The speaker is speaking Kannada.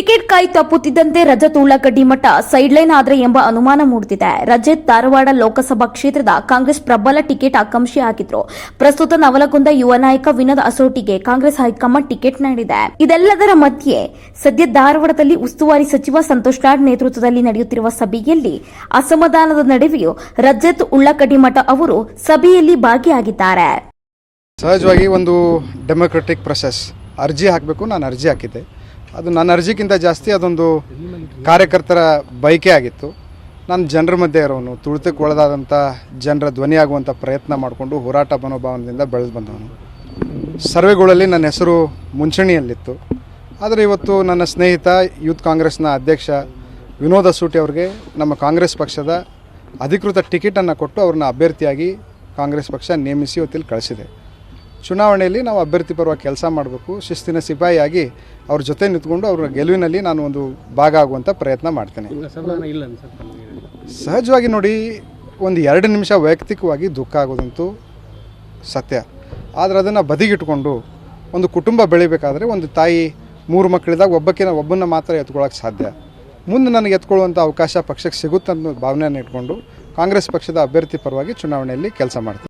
ಟಿಕೆಟ್ ಕಾಯಿ ತಪ್ಪುತ್ತಿದ್ದಂತೆ ರಜತ್ ಉಳ್ಳಾಗಡ್ಡಿ ಮಠ ಸೈಡ್ಲೈನ್ ಆದ್ರೆ ಎಂಬ ಅನುಮಾನ ಮೂಡುತ್ತಿದೆ. ರಜತ್ ಧಾರವಾಡ ಲೋಕಸಭಾ ಕ್ಷೇತ್ರದ ಕಾಂಗ್ರೆಸ್ ಪ್ರಬಲ ಟಿಕೆಟ್ ಆಕಾಂಕ್ಷಿ ಆಗಿದ್ರು ಪ್ರಸ್ತುತ ನವಲಗುಂದ ಯುವ ನಾಯಕ ವಿನೋದ್ ಅಸೋಟಿಗೆ ಕಾಂಗ್ರೆಸ್ ಹೈಕಮಾಂಡ್ ಟಿಕೆಟ್ ನೀಡಿದೆ. ಇದೆಲ್ಲದರ ಮಧ್ಯೆ ಸದ್ಯ ಧಾರವಾಡದಲ್ಲಿ ಉಸ್ತುವಾರಿ ಸಚಿವ ಸಂತೋಷ್ ಲಾಡ್ ನೇತೃತ್ವದಲ್ಲಿ ನಡೆಯುತ್ತಿರುವ ಸಭೆಯಲ್ಲಿ ಅಸಮಾಧಾನದ ನಡುವೆಯೂ ರಜತ್ ಉಳ್ಳಾಗಡ್ಡಿ ಮಠ ಅವರು ಸಭೆಯಲ್ಲಿ ಭಾಗಿಯಾಗಿದ್ದಾರೆ. ಸಹಜವಾಗಿ ಒಂದು ಡೆಮೊಕ್ರೆಟಿಕ್ ಪ್ರೊಸೆಸ್. ಅರ್ಜಿ ಹಾಕಬೇಕು, ನಾನು ಅರ್ಜಿ ಹಾಕಿದ್ದೆ. ಅದು ನನ್ನ ಅರ್ಜಿಗಿಂತ ಜಾಸ್ತಿ ಅದೊಂದು ಕಾರ್ಯಕರ್ತರ ಬಯಕೆ ಆಗಿತ್ತು. ನಾನು ಜನರ ಮಧ್ಯೆ ಇರೋನು, ತುಳಿತಕ್ಕೆ ಒಳಗಾದಂಥ ಜನರ ಧ್ವನಿಯಾಗುವಂಥ ಪ್ರಯತ್ನ ಮಾಡಿಕೊಂಡು ಹೋರಾಟ ಮನೋಭಾವನದಿಂದ ಬೆಳೆದು ಬಂದವನು. ಸರ್ವೆಗಳಲ್ಲಿ ನನ್ನ ಹೆಸರು ಮುಂಚೂಣಿಯಲ್ಲಿತ್ತು. ಆದರೆ ಇವತ್ತು ನನ್ನ ಸ್ನೇಹಿತ, ಯೂತ್ ಕಾಂಗ್ರೆಸ್ನ ಅಧ್ಯಕ್ಷ ವಿನೋದ ಸೂಟಿ ಅವ್ರಿಗೆ ನಮ್ಮ ಕಾಂಗ್ರೆಸ್ ಪಕ್ಷದ ಅಧಿಕೃತ ಟಿಕೆಟನ್ನು ಕೊಟ್ಟು ಅವ್ರನ್ನ ಅಭ್ಯರ್ಥಿಯಾಗಿ ಕಾಂಗ್ರೆಸ್ ಪಕ್ಷ ನೇಮಿಸಿ ಇವತ್ತಿಲ್ಲಿ ಕಳಿಸಿದೆ. ಚುನಾವಣೆಯಲ್ಲಿ ನಾವು ಅಭ್ಯರ್ಥಿ ಪರವಾಗಿ ಕೆಲಸ ಮಾಡಬೇಕು ಶಿಸ್ತಿನ ಸಿಪಾಯಿಯಾಗಿ ಅವ್ರ ಜೊತೆ ನಿಂತ್ಕೊಂಡು ಅವ್ರ ಗೆಲುವಿನಲ್ಲಿ ನಾನು ಒಂದು ಭಾಗ ಆಗುವಂಥ ಪ್ರಯತ್ನ ಮಾಡ್ತೇನೆ. ಸಹಜವಾಗಿ ನೋಡಿ ಒಂದು ಎರಡು ನಿಮಿಷ ವೈಯಕ್ತಿಕವಾಗಿ ದುಃಖ ಆಗೋದಂತೂ ಸತ್ಯ. ಆದರೆ ಅದನ್ನು ಬದಿಗಿಟ್ಕೊಂಡು ಒಂದು ಕುಟುಂಬ ಬೆಳಿಬೇಕಾದ್ರೆ ಒಂದು ತಾಯಿ ಮೂರು ಮಕ್ಕಳಿದಾಗ ಒಬ್ಬಕ್ಕಿನ ಒಬ್ಬನ ಮಾತ್ರ ಎತ್ಕೊಳ್ಳೋಕೆ ಸಾಧ್ಯ. ಮುಂದೆ ನನಗೆ ಎತ್ಕೊಳ್ಳುವಂಥ ಅವಕಾಶ ಪಕ್ಷಕ್ಕೆ ಸಿಗುತ್ತೆ ಅನ್ನೋ ಭಾವನೆಯನ್ನು ಇಟ್ಕೊಂಡು ಕಾಂಗ್ರೆಸ್ ಪಕ್ಷದ ಅಭ್ಯರ್ಥಿ ಪರವಾಗಿ ಚುನಾವಣೆಯಲ್ಲಿ ಕೆಲಸ ಮಾಡ್ತೀನಿ.